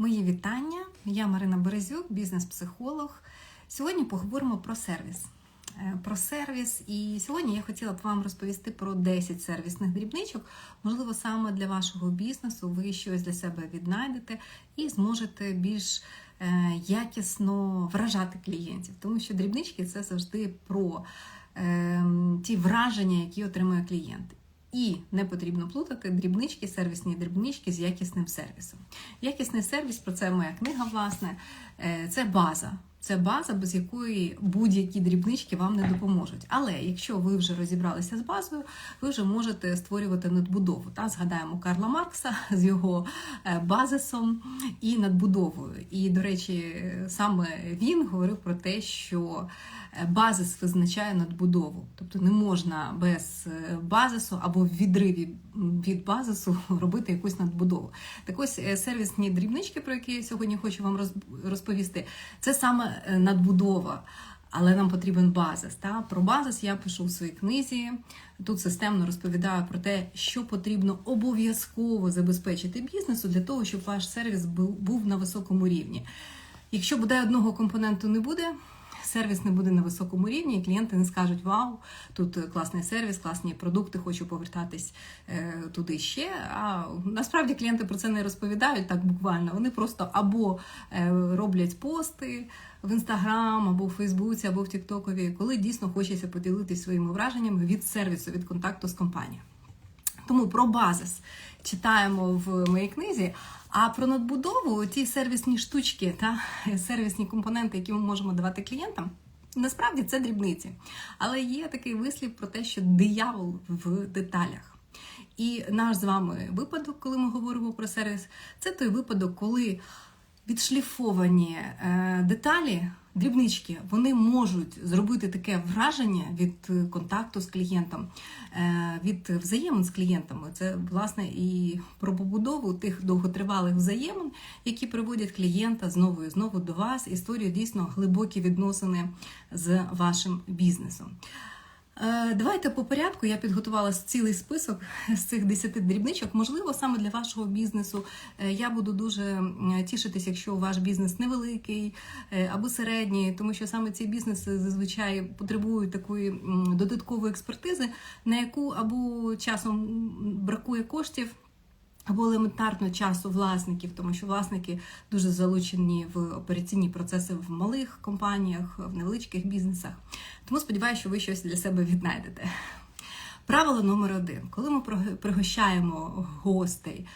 Мої вітання. Я Марина Березюк, бізнес-психолог. Сьогодні поговоримо про сервіс. Е, Про сервіс, і сьогодні я хотіла б вам розповісти про 10 сервісних дрібничок. Можливо, саме для вашого бізнесу ви щось для себе віднайдете і зможете більш е, якісно вражати клієнтів. Тому що дрібнички це завжди про е, ті враження, які отримує клієнт. І не потрібно плутати дрібнички, сервісні дрібнички з якісним сервісом. Якісний сервіс, про це моя книга, власне, е, це база. Це база, без якої будь-які дрібнички вам не допоможуть. Але якщо ви вже розібралися з базою, ви вже можете створювати надбудову. Та згадаємо Карла Маркса з його е, базисом і надбудовою. І, до речі, саме він говорив про те, що базис визначає надбудову. Тобто не можна без е, базису або в відриві від базису робити якусь надбудову. Так ось е, сервісні дрібнички, про які я сьогодні хочу вам роз- розповісти, це саме е, надбудова. Але нам потрібен базис. Та? Про базис я пишу у своїй книзі. Тут системно розповідаю про те, що потрібно обов'язково забезпечити бізнесу для того, щоб ваш сервіс був на високому рівні. Якщо буде одного компоненту не буде, сервіс не буде на високому рівні, і клієнти не скажуть Вау, тут класний сервіс, класні продукти, хочу повертатись е, туди ще. А насправді клієнти про це не розповідають так буквально. Вони просто або е, роблять пости в інстаграм, або в Фейсбуці, або в Тіктокові, коли дійсно хочеться поділитися своїми враженнями від сервісу, від контакту з компанією. Тому про базис читаємо в моїй книзі. А про надбудову ті сервісні штучки та сервісні компоненти, які ми можемо давати клієнтам, насправді це дрібниці. Але є такий вислів про те, що диявол в деталях. І наш з вами випадок, коли ми говоримо про сервіс, це той випадок, коли відшліфовані е, деталі, дрібнички, вони можуть зробити таке враження від е, контакту з клієнтом, е, від взаємин з клієнтами. Це власне і про побудову тих довготривалих взаємин, які приводять клієнта знову і знову до вас і створюють дійсно глибокі відносини з вашим бізнесом. Е, Давайте по порядку. Я підготувала цілий список з цих 10 дрібничок. Можливо, саме для вашого бізнесу е, я буду дуже тішитись, якщо ваш бізнес невеликий е, або середній, тому що саме ці бізнеси зазвичай потребують такої додаткової експертизи, на яку або часом бракує коштів. Або елементарно часу власників, тому що власники дуже залучені в операційні процеси в малих компаніях, в невеличких бізнесах. Тому сподіваюся, що ви щось для себе віднайдете. Правило номер один: коли ми пригощаємо гостей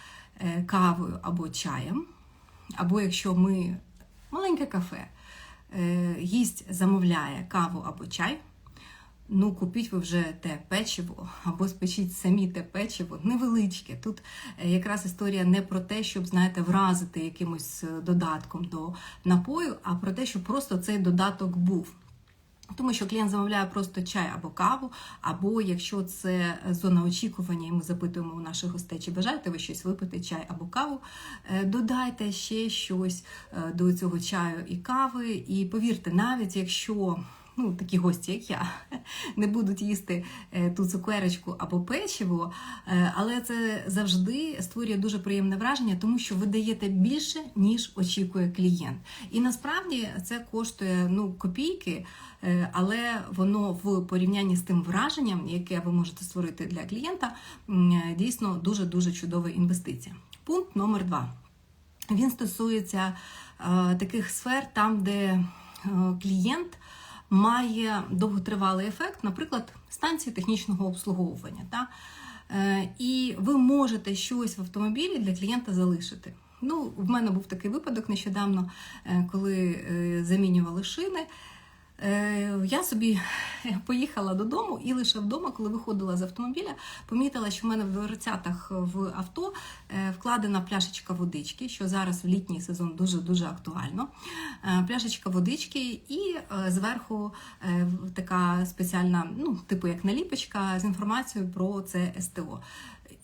е, кавою або чаєм, або якщо ми маленьке кафе, е, гість замовляє каву або чай. Ну, купіть ви вже те печиво, або спечіть самі те печиво, невеличке. Тут е, якраз історія не про те, щоб, знаєте, вразити якимось е, додатком до напою, а про те, щоб просто цей додаток був. Тому що клієнт замовляє просто чай або каву, або якщо це зона очікування, і ми запитуємо у наших гостей, чи бажаєте ви щось випити, чай або каву, е, додайте ще щось до цього чаю і кави. І повірте, навіть якщо ну, такі гості, як я, не будуть їсти е, ту цукерочку або печиво, е, але це завжди створює дуже приємне враження, тому що ви даєте більше, ніж очікує клієнт. І насправді це коштує ну, копійки, е, але воно в порівнянні з тим враженням, яке ви можете створити для клієнта, дійсно дуже дуже чудова інвестиція. Пункт номер два. Він стосується е, таких сфер, там, де е, клієнт має довготривалий ефект, наприклад, станції технічного обслуговування. Та? Е, і ви можете щось в автомобілі для клієнта залишити. Ну, в мене був такий випадок нещодавно, е, коли е, замінювали шини. Е, Я собі поїхала додому і лише вдома, коли виходила з автомобіля, помітила, що в мене в дверцятах в авто е, вкладена пляшечка водички, що зараз в літній сезон дуже дуже актуально. Е, Пляшечка водички, і зверху така спеціальна, ну, типу як наліпочка з інформацією про це СТО.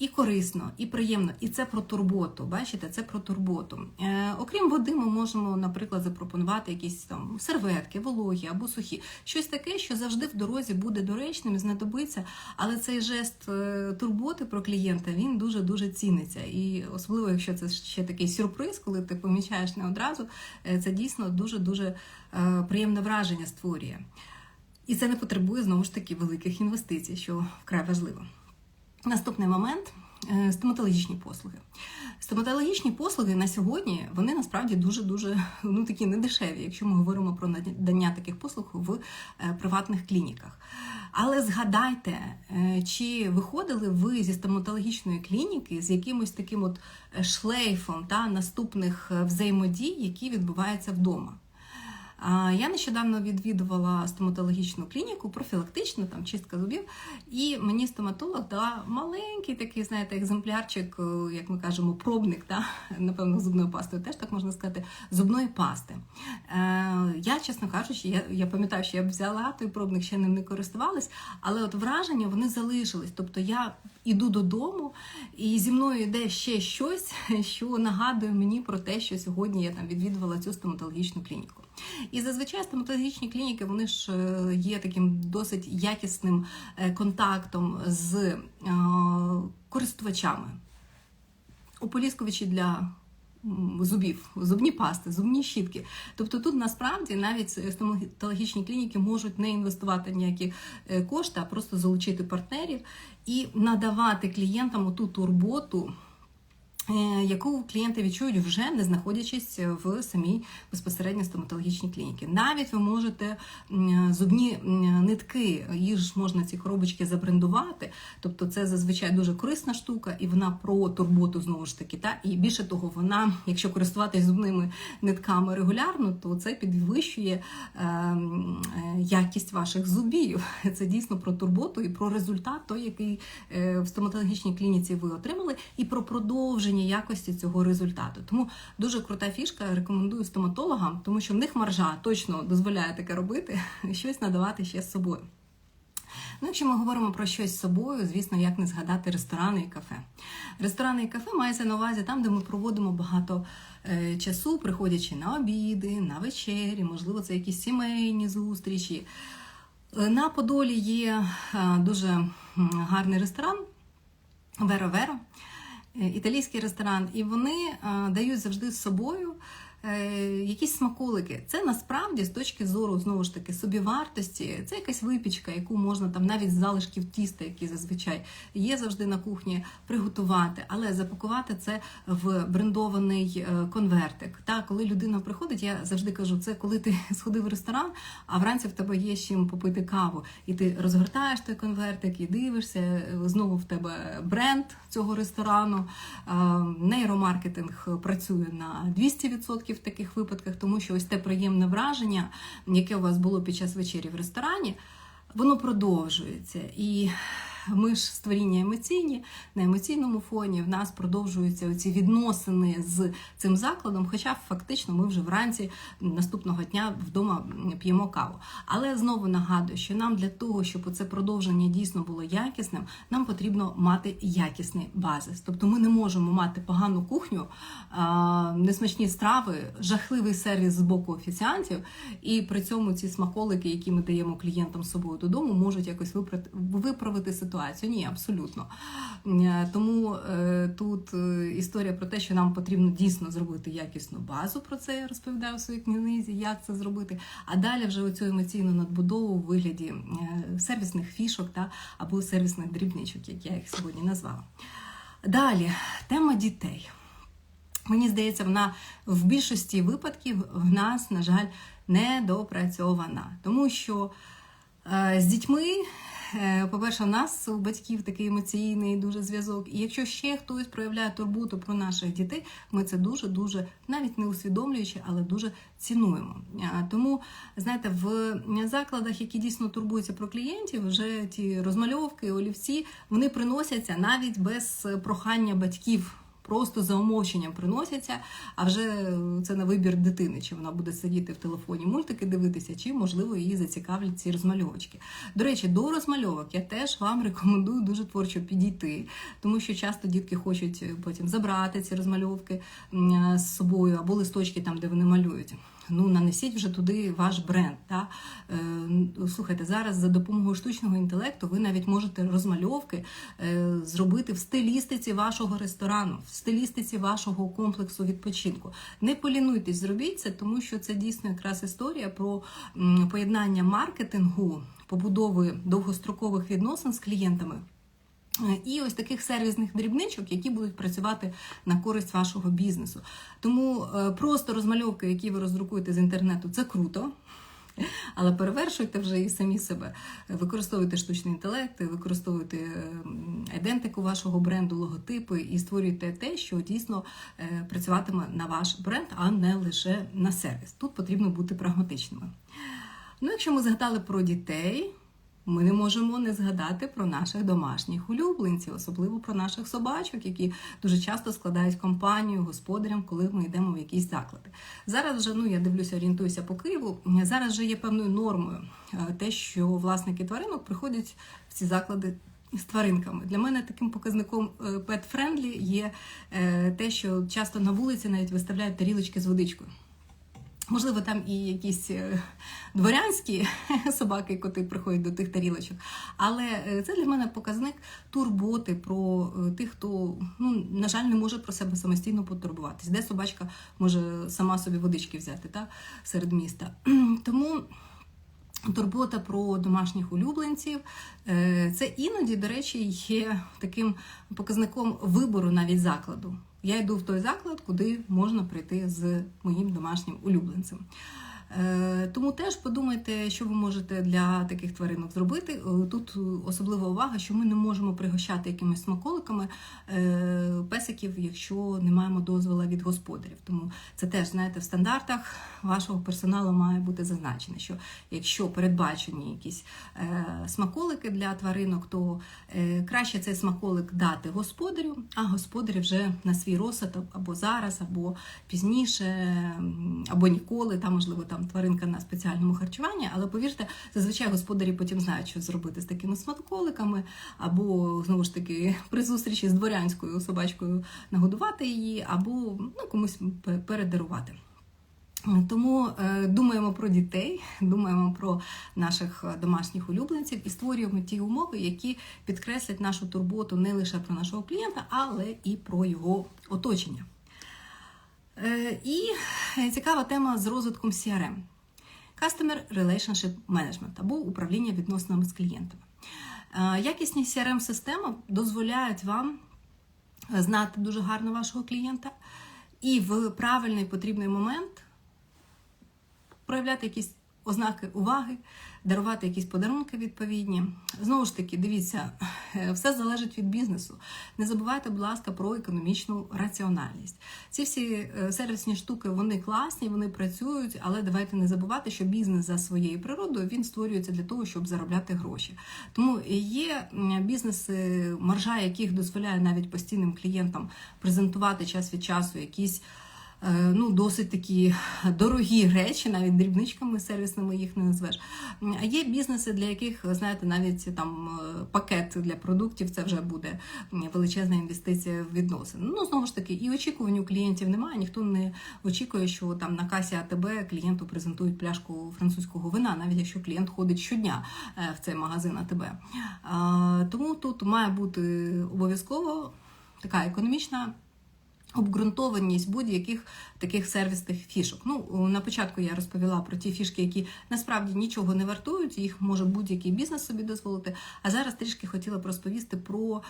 І корисно, і приємно, і це про турботу. Бачите, це про турботу. Е, окрім води, ми можемо, наприклад, запропонувати якісь там серветки, вологі або сухі, щось таке, що завжди в дорозі буде доречним знадобиться. Але цей жест е, турботи про клієнта він дуже дуже ціниться. І особливо, якщо це ще такий сюрприз, коли ти помічаєш не одразу, е, це дійсно дуже дуже е, приємне враження створює. І це не потребує знову ж таки великих інвестицій, що вкрай важливо. Наступний момент е, стоматологічні послуги. Стоматологічні послуги на сьогодні вони насправді дуже дуже ну такі недешеві, якщо ми говоримо про надання таких послуг в е, приватних клініках. Але згадайте, е, чи виходили ви зі стоматологічної клініки з якимось таким от шлейфом та наступних взаємодій, які відбуваються вдома. Я нещодавно відвідувала стоматологічну клініку, профілактичну, там чистка зубів, і мені стоматолог дала маленький такий, знаєте, екземплярчик, е, як ми кажемо, пробник, та, напевно, зубною пастою, теж так можна сказати, зубної пасти. Е, я, чесно кажучи, я я пам'ятаю, що я б взяла той пробник, ще ним не користувалась, але от враження вони залишились. Тобто я іду додому, і зі мною йде ще щось, що нагадує мені про те, що сьогодні я там відвідувала цю стоматологічну клініку. І зазвичай стоматологічні клініки вони ж е, є таким досить якісним е, контактом з е, користувачами. Ополіскувачі для зубів, зубні пасти, зубні щітки. Тобто тут насправді навіть стоматологічні клініки можуть не інвестувати ніякі кошти, а просто залучити партнерів і надавати клієнтам ту турботу. Е, яку клієнти відчують вже не знаходячись в самій безпосередньо стоматологічній клініці. Навіть ви можете зубні нитки, їх ж можна ці коробочки забрендувати, тобто це зазвичай дуже корисна штука, і вона про турботу знову ж таки. Та і більше того, вона, якщо користуватись зубними нитками регулярно, то це підвищує е, е, якість ваших зубів. Це дійсно про турботу і про результат, той, який в стоматологічній клініці ви отримали, і про продовження підвищення якості цього результату. Тому дуже крута фішка. Рекомендую стоматологам, тому що в них маржа точно дозволяє таке робити, щось надавати ще з собою. Ну, якщо ми говоримо про щось з собою, звісно, як не згадати ресторани і кафе. Ресторани і кафе мається на увазі там, де ми проводимо багато е, часу, приходячи на обіди, на вечері, можливо, це якісь сімейні зустрічі. Е, на Подолі є е, дуже гарний ресторан Веро Веро. Е, італійський ресторан, і вони е, дають завжди з собою якісь смаколики. Це насправді з точки зору знову ж таки собівартості, це якась випічка, яку можна там навіть з залишків тіста, які зазвичай є завжди на кухні, приготувати, але запакувати це в брендований е, конвертик. Та коли людина приходить, я завжди кажу, це коли ти сходив в ресторан, а вранці в тебе є з чим попити каву, і ти розгортаєш той конвертик і дивишся. Е, знову в тебе бренд цього ресторану. Нейромаркетинг працює на 200% в таких випадках, тому що ось те приємне враження, яке у вас було під час вечері в ресторані, воно продовжується. І ми ж створіння емоційні, на емоційному фоні в нас продовжуються ці відносини з цим закладом. Хоча фактично ми вже вранці наступного дня вдома п'ємо каву. Але знову нагадую, що нам для того, щоб це продовження дійсно було якісним, нам потрібно мати якісний базис. Тобто ми не можемо мати погану кухню, несмачні страви, жахливий сервіс з боку офіціантів, і при цьому ці смаколики, які ми даємо клієнтам з собою додому, можуть якось виправити ситуацію ситуацію. Ні, абсолютно. Е, тому е, тут е, історія про те, що нам потрібно дійсно зробити якісну базу. Про це я розповідаю в своїй книзі, як це зробити. А далі вже оцю емоційну надбудову у вигляді сервісних фішок та або сервісних дрібничок, як я їх сьогодні назвала. Далі тема дітей. Мені здається, вона в більшості випадків в нас, на жаль, недопрацьована, тому що з дітьми по-перше, у нас у батьків такий емоційний дуже зв'язок. І якщо ще хтось проявляє турботу про наших дітей, ми це дуже-дуже навіть не усвідомлюючи, але дуже цінуємо. Е, тому, знаєте, в закладах, які дійсно турбуються про клієнтів, вже ті розмальовки, олівці, вони приносяться навіть без прохання батьків просто за умовченням приносяться, а вже це на вибір дитини, чи вона буде сидіти в телефоні мультики дивитися, чи, можливо, її зацікавлять ці розмальовочки. До речі, до розмальовок я теж вам рекомендую дуже творчо підійти, тому що часто дітки хочуть потім забрати ці розмальовки з собою або листочки там, де вони малюють. Ну, нанесіть вже туди ваш бренд. Та? Е, слухайте, зараз за допомогою штучного інтелекту ви навіть можете розмальовки е, зробити в стилістиці вашого ресторану, в стилістиці вашого комплексу відпочинку. Не полінуйтесь, зробіть це, тому що це дійсно якраз історія про поєднання маркетингу, побудови довгострокових відносин з клієнтами. І ось таких сервісних дрібничок, які будуть працювати на користь вашого бізнесу. Тому е, просто розмальовки, які ви роздрукуєте з інтернету, це круто. Але перевершуйте вже і самі себе. Використовуйте штучний інтелект, використовуйте ідентику вашого бренду, логотипи і створюйте те, що дійсно е, працюватиме на ваш бренд, а не лише на сервіс. Тут потрібно бути прагматичними. Ну, якщо ми згадали про дітей. Ми не можемо не згадати про наших домашніх улюбленців, особливо про наших собачок, які дуже часто складають компанію господарям, коли ми йдемо в якісь заклади. Зараз вже ну я дивлюся, орієнтуюся по Києву. Зараз вже є певною нормою те, що власники тваринок приходять в ці заклади. З тваринками для мене таким показником pet-friendly є те, що часто на вулиці навіть виставляють тарілочки з водичкою. Можливо, там і якісь е, дворянські собаки, коти приходять до тих тарілочок. Але е, це для мене показник турботи про е, тих, хто, ну, на жаль, не може про себе самостійно потурбуватись. Де собачка може сама собі водички взяти та, серед міста. Тому. Турбота про домашніх улюбленців. Це іноді, до речі, є таким показником вибору навіть закладу. Я йду в той заклад, куди можна прийти з моїм домашнім улюбленцем. Тому теж подумайте, що ви можете для таких тваринок зробити. Е, тут особлива увага, що ми не можемо пригощати якимись смаколиками е, песиків, якщо не маємо дозволу від господарів. Тому це теж, знаєте, в стандартах вашого персоналу має бути зазначено, що якщо передбачені якісь е, смаколики для тваринок, то краще цей смаколик дати господарю, а господарі вже на свій розсуд або зараз, або пізніше, або ніколи, там можливо там там тваринка на спеціальному харчуванні, але повірте, зазвичай господарі потім знають, що зробити з такими смаколиками, або знову ж таки при зустрічі з дворянською собачкою нагодувати її, або ну, комусь передарувати. Тому е, думаємо про дітей, думаємо про наших домашніх улюбленців і створюємо ті умови, які підкреслять нашу турботу не лише про нашого клієнта, але і про його оточення. Е, і цікава тема з розвитком CRM Customer Relationship Management або управління відносинами з клієнтами. Е, якісні CRM-системи дозволяють вам знати дуже гарно вашого клієнта і в правильний потрібний момент проявляти якісь ознаки уваги, дарувати якісь подарунки відповідні. Знову ж таки, дивіться, все залежить від бізнесу. Не забувайте, будь ласка, про економічну раціональність. Ці всі е, сервісні штуки вони класні, вони працюють, але давайте не забувати, що бізнес за своєю природою він створюється для того, щоб заробляти гроші. Тому є бізнеси, маржа яких дозволяє навіть постійним клієнтам презентувати час від часу якісь. Е, ну, досить такі дорогі речі, навіть дрібничками сервісними їх не назвеш. А є бізнеси, для яких, знаєте, навіть там е, пакет для продуктів це вже буде величезна інвестиція в відносини. Ну, знову ж таки, і очікувань у клієнтів немає. Ніхто не очікує, що там на касі АТБ клієнту презентують пляшку французького вина, навіть якщо клієнт ходить щодня е, в цей магазин АТБ. Тому тут має бути обов'язково така економічна. Обґрунтованість будь-яких таких сервісних фішок. Ну, на початку я розповіла про ті фішки, які насправді нічого не вартують, їх може будь-який бізнес собі дозволити. А зараз трішки хотіла б розповісти про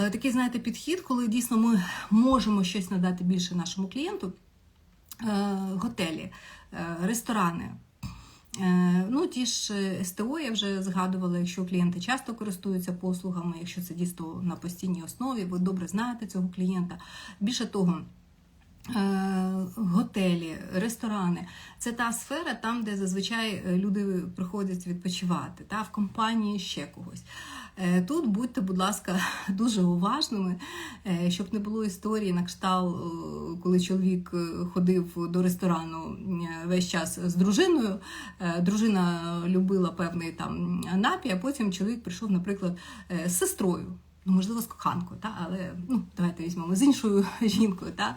е, такий, знаєте, підхід, коли дійсно ми можемо щось надати більше нашому клієнту. Е, готелі, е, ресторани. Е, ну, ті ж е, СТО я вже згадувала, якщо клієнти часто користуються послугами, якщо це дійсно на постійній основі, ви добре знаєте цього клієнта. Більше того, Готелі, ресторани це та сфера, там, де зазвичай е, люди приходять відпочивати, та в компанії ще когось. Е, Тут будьте, будь ласка, дуже уважними, е, щоб не було історії на кшталт, е, коли чоловік е, ходив до ресторану е, весь час з дружиною. Е, Дружина любила певний там напій, а потім чоловік прийшов, наприклад, е, з сестрою. Ну, можливо, з коханкою, та? але ну, давайте візьмемо з іншою жінкою. Та?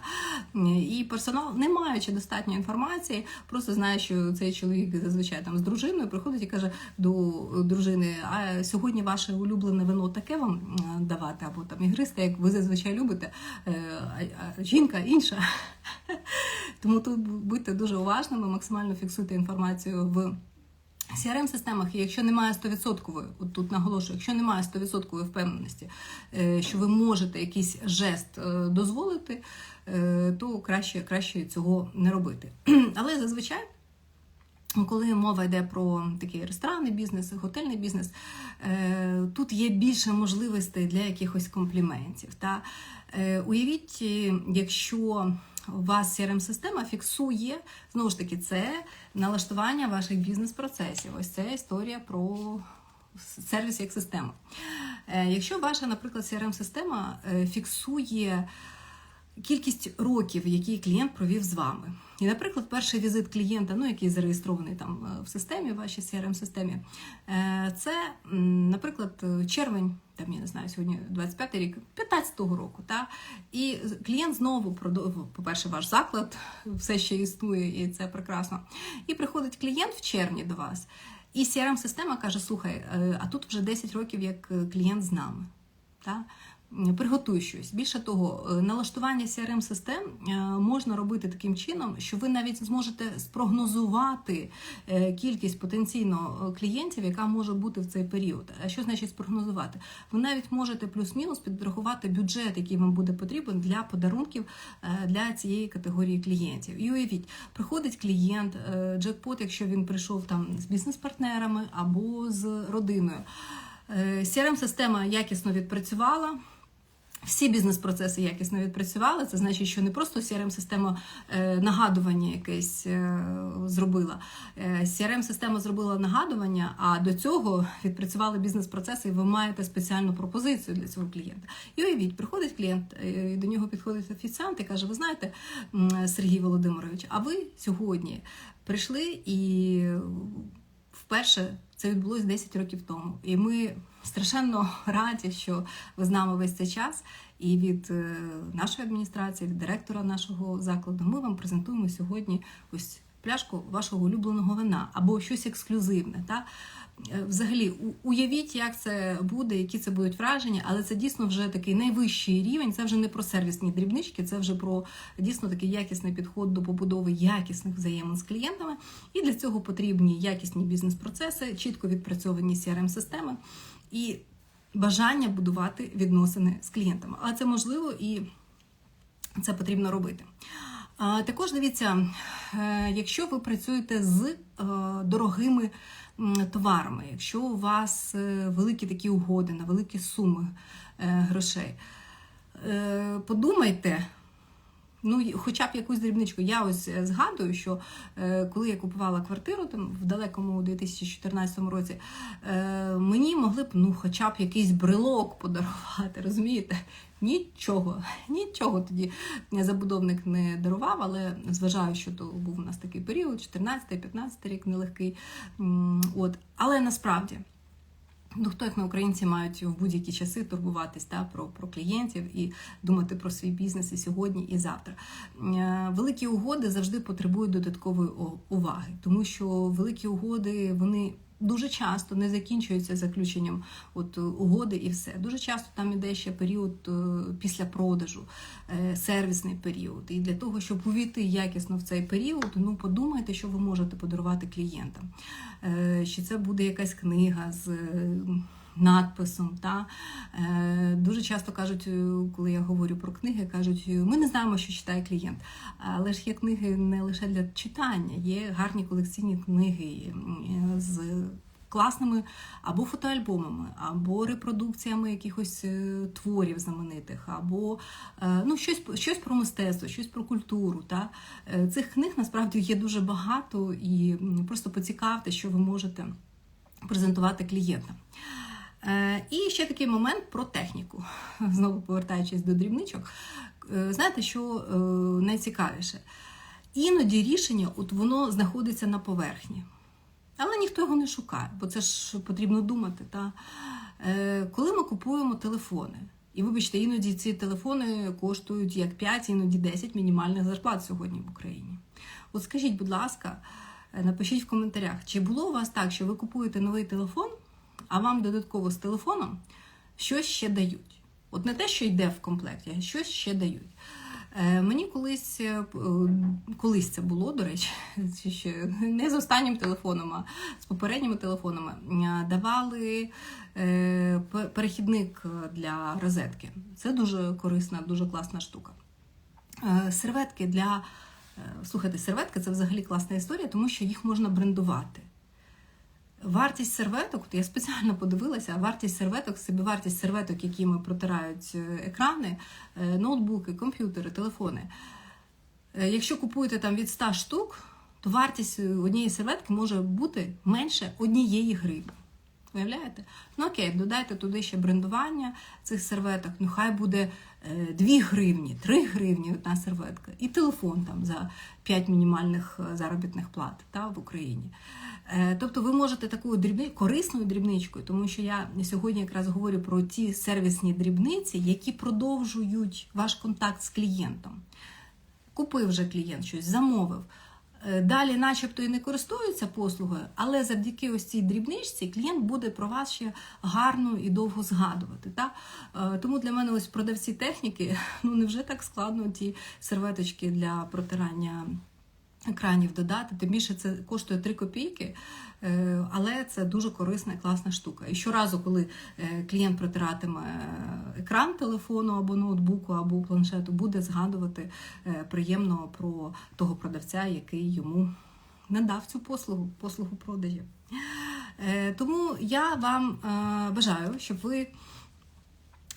І персонал, не маючи достатньої інформації, просто знає, що цей чоловік зазвичай там з дружиною приходить і каже до дружини: а сьогодні ваше улюблене вино таке вам давати, або там ігристе, як ви зазвичай любите, е, а жінка інша. Тому тут будьте дуже уважними, максимально фіксуйте інформацію в. CRM-системах, якщо немає 100%, от тут наголошую, якщо немає 100% впевненості, е, що ви можете якийсь жест е, дозволити, е, то краще, краще цього не робити. Але зазвичай. Коли мова йде про такий ресторанний бізнес, готельний бізнес, тут є більше можливостей для якихось компліментів. Та уявіть, якщо у вас CRM-система фіксує знову ж таки це налаштування ваших бізнес-процесів. Ось це історія про сервіс як систему. Е, Якщо ваша, наприклад, CRM-система е, фіксує кількість років, які клієнт провів з вами. І, наприклад, перший візит клієнта, ну який зареєстрований там е, в системі, в вашій crm системі е, це, наприклад, червень, там я не знаю, сьогодні 25 рік, 15-го року. Та? І клієнт знову продов... по-перше, ваш заклад все ще існує, і це прекрасно. І приходить клієнт в червні до вас, і crm система каже: слухай, е, а тут вже 10 років як е, клієнт з нами. Та? Приготуй щось. Більше того, е, налаштування crm систем е, можна робити таким чином, що ви навіть зможете спрогнозувати е, кількість потенційно клієнтів, яка може бути в цей період. А що значить спрогнозувати? Ви навіть можете плюс-мінус підрахувати бюджет, який вам буде потрібен для подарунків для цієї категорії клієнтів. І уявіть, приходить клієнт, джекпот, якщо він прийшов там з бізнес-партнерами або з родиною. Е, CRM-система якісно відпрацювала. Всі бізнес-процеси якісно відпрацювали. Це значить, що не просто CRM-система е, нагадування якесь е, зробила. Е, CRM-система зробила нагадування, а до цього відпрацювали бізнес-процеси, і ви маєте спеціальну пропозицію для цього клієнта. І уявіть, приходить клієнт, і до нього підходить офіціант і каже: Ви знаєте, Сергій Володимирович, а ви сьогодні прийшли і вперше це відбулось 10 років тому. І ми страшенно раді, що ви з нами весь цей час. І від е, нашої адміністрації, від директора нашого закладу, ми вам презентуємо сьогодні ось пляшку вашого улюбленого вина або щось ексклюзивне. Та? Е, Взагалі, уявіть, як це буде, які це будуть враження, але це дійсно вже такий найвищий рівень. Це вже не про сервісні дрібнички, це вже про дійсно такий якісний підход до побудови якісних взаємин з клієнтами. І для цього потрібні якісні бізнес-процеси, чітко відпрацьовані CRM-системи і бажання будувати відносини з клієнтами. Але це можливо і це потрібно робити. Також дивіться, е, якщо ви працюєте з е, дорогими товарами, якщо у вас е, великі такі угоди на великі суми е, грошей, е, подумайте. Ну, хоча б якусь дрібничку. Я ось е, згадую, що е, коли я купувала квартиру там в далекому 2014 році, е, мені могли б ну, хоча б якийсь брелок подарувати, розумієте? Нічого, нічого тоді забудовник не дарував, але зважаю, що то був у нас такий період, 14-15 рік нелегкий. От. Але насправді. Ну, хто як ми, українці, мають в будь-які часи турбуватись та, про, про клієнтів і думати про свій бізнес і сьогодні, і завтра. Е, Великі угоди завжди потребують додаткової уваги, тому що великі угоди вони. Дуже часто не закінчуються заключенням от е, угоди і все. Дуже часто там іде ще період е, після продажу, е, сервісний період. І для того, щоб увійти якісно в цей період, ну подумайте, що ви можете подарувати клієнтам. Чи це буде якась книга з надписом. Та? Дуже часто кажуть, коли я говорю про книги, кажуть, ми не знаємо, що читає клієнт. Але ж є книги не лише для читання, є гарні колекційні книги класними або фотоальбомами, або репродукціями якихось е, творів знаменитих, або е, ну, щось, щось про мистецтво, щось про культуру. Та? Е, Цих книг насправді є дуже багато, і просто поцікавте, що ви можете презентувати клієнтам. І ще такий момент про техніку. Знову повертаючись до дрібничок. Знаєте, що найцікавіше? Іноді рішення от воно знаходиться на поверхні. Але ніхто його не шукає, бо це ж потрібно думати. Та? Е, Коли ми купуємо телефони, і вибачте, іноді ці телефони коштують як 5, іноді 10 мінімальних зарплат сьогодні в Україні. От скажіть, будь ласка, е, напишіть в коментарях, чи було у вас так, що ви купуєте новий телефон, а вам додатково з телефоном щось ще дають? От не те, що йде в комплекті, а щось ще дають. Е, Мені колись, е, е, колись це було, до речі, ще не з останнім телефоном, а з попередніми телефонами, давали перехідник для розетки. Це дуже корисна, дуже класна штука. Серветки для. Слухайте, серветки це взагалі класна історія, тому що їх можна брендувати. Вартість серветок, я спеціально подивилася, вартість серветок, собівартість серветок, якими протирають е, екрани, е, ноутбуки, комп'ютери, телефони. Е, Якщо купуєте там від 100 штук, то вартість однієї серветки може бути менше однієї гривні. Уявляєте? Ну окей, додайте туди ще брендування цих серветок. Ну хай буде 2 гривні, 3 гривні одна серветка, і телефон там за 5 мінімальних е, заробітних плат та, в Україні. Е, Тобто ви можете такою дрібни, корисною дрібничкою, тому що я сьогодні якраз говорю про ті сервісні дрібниці, які продовжують ваш контакт з клієнтом. Купив вже клієнт щось, замовив. Е, Далі, начебто, і не користуються послугою, але завдяки ось цій дрібничці клієнт буде про вас ще гарно і довго згадувати. Та? Е, Тому для мене ось продавці техніки, ну невже так складно ті серветочки для протирання екранів додати. Тим більше це коштує 3 копійки, е, але це дуже корисна і класна штука. І щоразу, коли е, клієнт протиратиме екран телефону або ноутбуку, або планшету, буде згадувати е, приємно про того продавця, який йому надав цю послугу, послугу продажі. Е, Тому я вам е, бажаю, щоб ви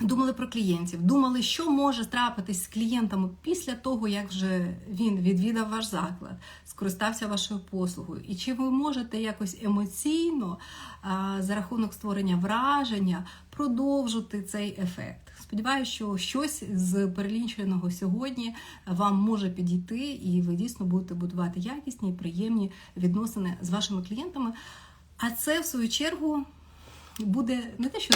думали про клієнтів, думали, що може трапитись з клієнтами після того, як вже він відвідав ваш заклад, скористався вашою послугою, і чи ви можете якось емоційно за рахунок створення враження продовжити цей ефект. Сподіваюся, що щось з переліченого сьогодні вам може підійти, і ви дійсно будете будувати якісні і приємні відносини з вашими клієнтами. А це, в свою чергу, буде не те, що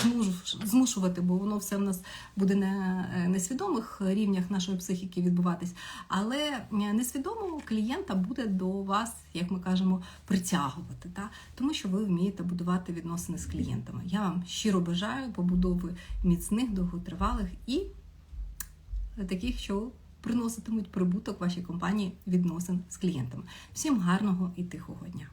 змушувати, бо воно все в нас буде на е, несвідомих рівнях нашої психіки відбуватись, але е, несвідомо клієнта буде до вас, як ми кажемо, притягувати, та? тому що ви вмієте будувати відносини з клієнтами. Я вам щиро бажаю побудови міцних, довготривалих і таких, що приноситимуть прибуток вашій компанії відносин з клієнтами. Всім гарного і тихого дня!